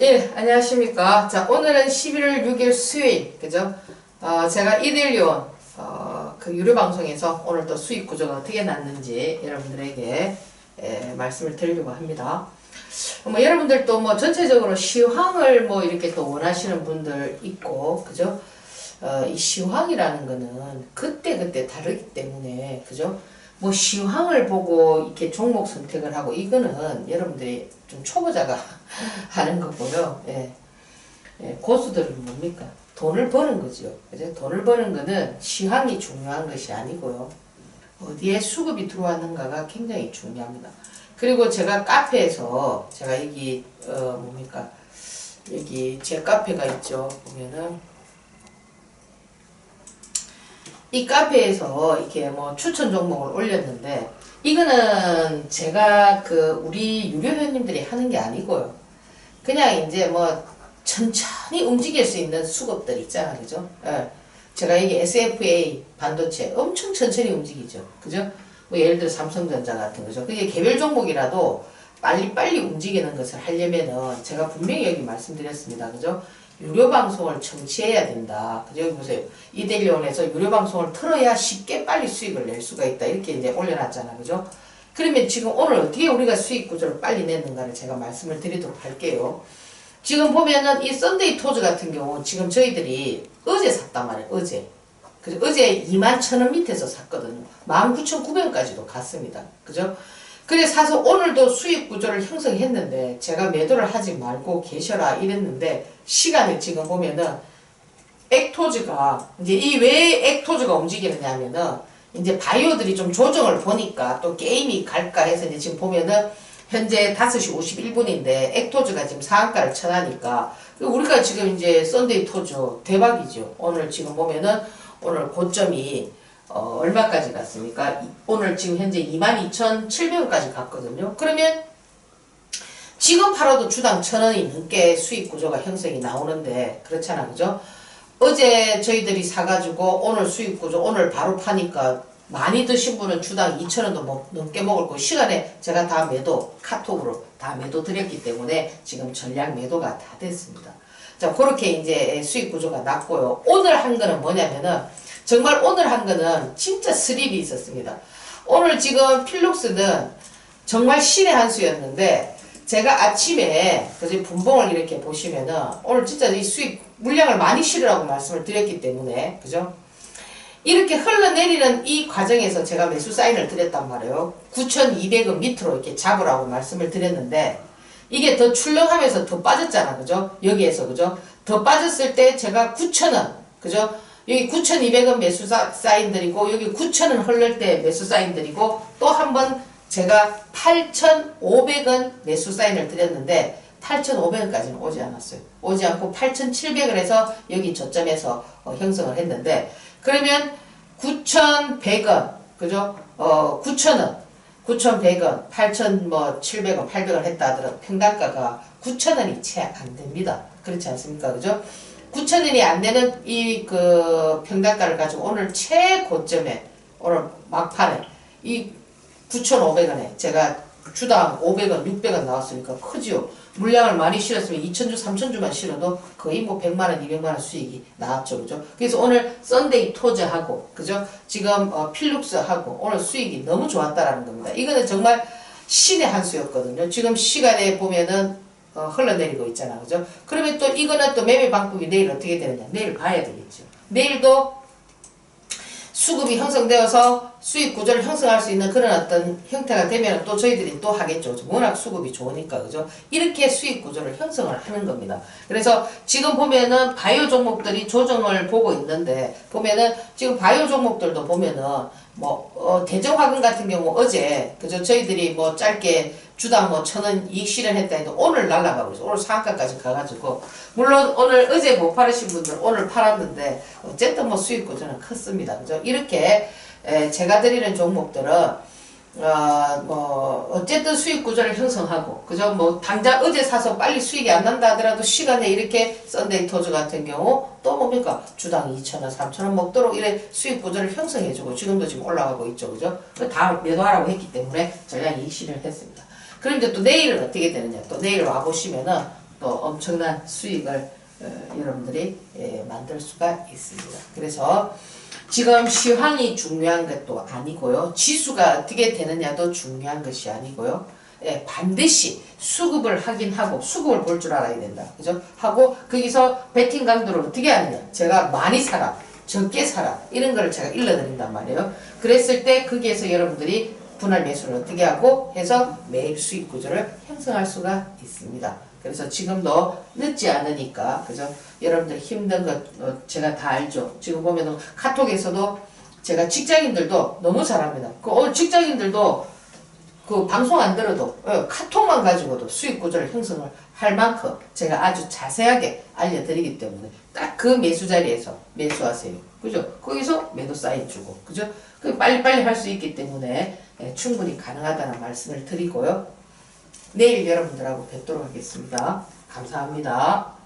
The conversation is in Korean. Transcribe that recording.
예, 안녕하십니까. 자, 오늘은 11월 6일 수요일, 그죠? 어, 제가 이델리온, 어, 그 유료방송에서 오늘 또 수익 구조가 어떻게 났는지 여러분들에게 예, 말씀을 드리려고 합니다. 뭐 여러분들도 뭐 전체적으로 시황을 뭐 이렇게 또 원하시는 분들 있고, 그죠? 어, 이 시황이라는 거는 그때그때 다르기 때문에, 그죠? 뭐 시황을 보고 이렇게 종목 선택을 하고 이거는 여러분들이 좀 초보자가 하는 거고요. 예. 예, 고수들은 뭡니까? 돈을 버는 거죠. 그죠? 돈을 버는 거는 시황이 중요한 것이 아니고요. 어디에 수급이 들어왔는가가 굉장히 중요합니다. 그리고 제가 카페에서 제가 여기 어 뭡니까? 여기 제 카페가 있죠. 보면은 이 카페에서 이렇게 뭐 추천 종목을 올렸는데 이거는 제가 그 우리 유료 회원님들이 하는 게 아니고요. 그냥 이제 뭐 천천히 움직일 수 있는 수급들 있잖아, 그죠? 예. 제가 여기 SFA 반도체 엄청 천천히 움직이죠, 그죠? 뭐 예를 들어 삼성전자 같은 거죠. 그게 개별 종목이라도 빨리빨리 움직이는 것을 하려면은 제가 분명히 여기 말씀드렸습니다, 그죠? 유료 방송을 청취해야 된다. 여기 보세요. 이델리온에서 유료 방송을 틀어야 쉽게 빨리 수익을 낼 수가 있다. 이렇게 이제 올려놨잖아. 그죠? 그러면 지금 오늘 어떻게 우리가 수익 구조를 빨리 냈는가를 제가 말씀을 드리도록 할게요. 지금 보면은 이 썬데이 토즈 같은 경우 지금 저희들이 어제 샀단 말이에요. 어제. 그죠? 어제 2만 천 원 밑에서 샀거든요. 19,900원까지도 갔습니다. 그죠? 그래 사서 오늘도 수익 구조를 형성했는데 제가 매도를 하지 말고 계셔라 이랬는데 시간을 지금 보면은 액토즈가 이제 이 왜 액토즈가 움직이느냐 하면은 이제 바이오들이 좀 조정을 보니까 또 게임이 갈까 해서 이제 지금 보면은 현재 5시 51분인데 액토즈가 지금 상한가를 쳐나니까 우리가 지금 이제 썬데이 토즈 대박이죠. 오늘 지금 보면은 오늘 고점이 어, 얼마까지 갔습니까? 오늘 지금 현재 22,700원까지 갔거든요. 그러면 지금 팔아도 주당 천원이 넘게 수익 구조가 형성이 나오는데 그렇잖아 그죠? 어제 저희들이 사가지고 오늘 수익 구조 오늘 바로 파니까 많이 드신 분은 주당 2천원도 뭐 넘게 먹을 거 시간에 제가 다 매도 카톡으로 다 매도 드렸기 때문에 지금 전량 매도가 다 됐습니다. 자 그렇게 이제 수익 구조가 났고요. 오늘 한 거는 뭐냐면은 정말 오늘 한 거는 진짜 스립이 있었습니다. 오늘 지금 필룩스는 정말 신의 한 수였는데 제가 아침에 그래서 분봉을 이렇게 보시면은 오늘 진짜 이 수익 물량을 많이 실으라고 말씀을 드렸기 때문에 그죠? 이렇게 흘러내리는 이 과정에서 제가 매수 사인을 드렸단 말이에요. 9,200원 밑으로 이렇게 잡으라고 말씀을 드렸는데 이게 더 출렁하면서 더 빠졌잖아. 그죠? 여기에서 그죠? 더 빠졌을 때 제가 9,000원 그죠? 여기 9,200원 매수 사인 드리고 여기 9,000원 흘릴 때 매수 사인 드리고 또 한 번 제가 8,500원 매수 사인을 드렸는데 8,500원까지는 오지 않았어요. 오지 않고 8,700원 해서 여기 저점에서 어, 형성을 했는데 그러면 9,100원 그죠? 어 9,000원 9,100원 8,700원 800원 했다 하더라도 평단가가 9,000원이 채 안 됩니다. 그렇지 않습니까? 그죠? 9,000원이 안 되는 이 그 평단가를 가지고 오늘 최고점에 오늘 막판에 이 9,500원에 제가 주당 500원, 600원 나왔으니까 크지요. 물량을 많이 실었으면 2,000주, 3,000주만 실어도 거의 뭐 100만원, 200만원 수익이 나왔죠. 그죠? 그래서 오늘 썬데이 토즈하고, 그죠? 지금 어, 필룩스하고 오늘 수익이 너무 좋았다라는 겁니다. 이거는 정말 신의 한 수였거든요. 지금 시간에 보면은 어, 흘러내리고 있잖아. 그죠? 그러면 또 이거는 또 매매 방법이 내일 어떻게 되느냐. 내일 봐야 되겠죠. 내일도 수급이 형성되어서 수익 구조를 형성할 수 있는 그런 어떤 형태가 되면 또 저희들이 또 하겠죠. 워낙 수급이 좋으니까, 그죠? 이렇게 수익 구조를 형성을 하는 겁니다. 그래서 지금 보면은 바이오 종목들이 조정을 보고 있는데, 보면은 지금 바이오 종목들도 보면은 뭐, 어, 대정화금 같은 경우 어제, 그죠? 저희들이 뭐 짧게 주당 뭐 천 원 이익 실현했다 해도 오늘 날라가고 있어. 오늘 상한가까지 가가지고. 물론 오늘 어제 못 팔으신 분들 오늘 팔았는데 어쨌든 뭐 수익 구조는 컸습니다. 그죠? 이렇게 에, 제가 드리는 종목들은 어, 뭐, 어쨌든 수익 구조를 형성하고, 그죠? 뭐, 당장 어제 사서 빨리 수익이 안 난다 하더라도 시간에 이렇게 썬데이 토즈 같은 경우 또 뭡니까? 주당 2,000원, 3,000원 먹도록 이래 수익 구조를 형성해주고, 지금도 지금 올라가고 있죠. 그죠? 다 매도하라고 했기 때문에 이익 실현을 했습니다. 그런데 또 내일은 어떻게 되느냐. 또 내일 와보시면은 또 엄청난 수익을 어, 여러분들이 예, 만들 수가 있습니다. 그래서 지금 시황이 중요한 것도 아니고요. 지수가 어떻게 되느냐도 중요한 것이 아니고요. 예, 반드시 수급을 하긴 하고 수급을 볼 줄 알아야 된다. 그죠? 하고 거기서 베팅 강도를 어떻게 하느냐? 제가 많이 사라, 적게 사라 이런 거를 제가 일러드린단 말이에요. 그랬을 때 거기에서 여러분들이 분할 매수를 어떻게 하고 해서 매일 수익 구조를 형성할 수가 있습니다. 그래서 지금도 늦지 않으니까 그죠? 여러분들 힘든 것 어, 제가 다 알죠. 지금 보면은 카톡에서도 제가 직장인들도 너무 잘합니다. 그 오늘 직장인들도 그 방송 안 들어도 어, 카톡만 가지고도 수익 구조를 형성을 할 만큼 제가 아주 자세하게 알려드리기 때문에 딱 그 매수 자리에서 매수하세요. 그죠? 거기서 매도 사인 주고 그죠? 그 빨리빨리 할 수 있기 때문에 예, 충분히 가능하다는 말씀을 드리고요. 내일 여러분들하고 뵙도록 하겠습니다. 감사합니다.